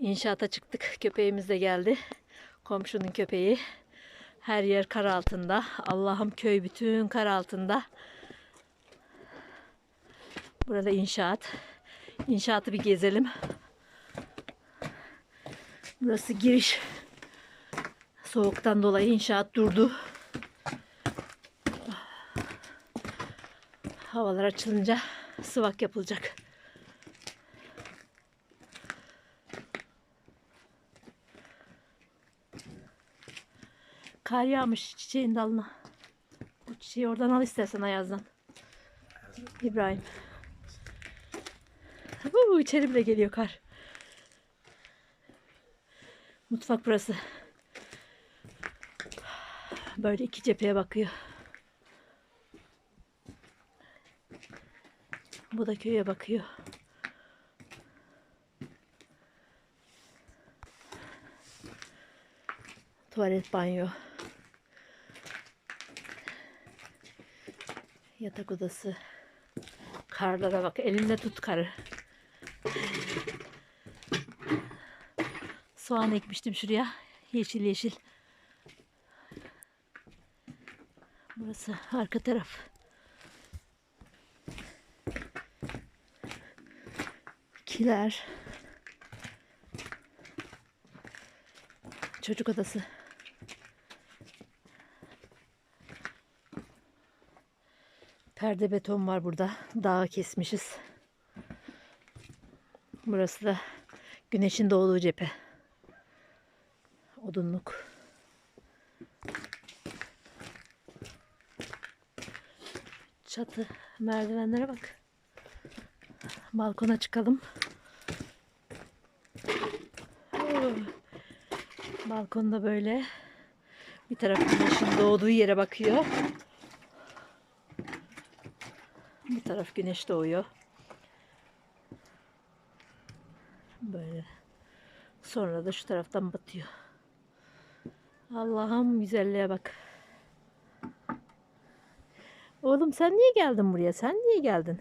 İnşaata çıktık. Köpeğimiz de geldi. Komşunun köpeği. Her yer kar altında. Allah'ım köy bütün kar altında. Burada inşaat. İnşaatı bir gezelim. Burası giriş. Soğuktan dolayı inşaat durdu. Havalar açılınca sıvak yapılacak. Kar yağmış çiçeğin dalına. Bu çiçeği oradan al istersen Ayaz'dan. İbrahim. Uuu, içeri bile geliyor kar. Mutfak burası. Böyle iki cepheye bakıyor. Bu da köye bakıyor. Tuvalet, banyo. Yatak odası. Karlara bak. Elinde tut karı. Soğan ekmiştim şuraya. Yeşil yeşil. Burası arka taraf. Kiler. Çocuk odası. Perde beton var burada. Dağı kesmişiz. Burası da güneşin doğduğu cephe. Odunluk. Çatı merdivenlere bak. Balkona çıkalım. Balkonda böyle bir taraf güneşin doğduğu yere bakıyor. Bir taraf güneş doğuyor. Böyle. Sonra da şu taraftan batıyor. Allah'ım güzelliğe bak. Oğlum sen niye geldin buraya? Sen niye geldin?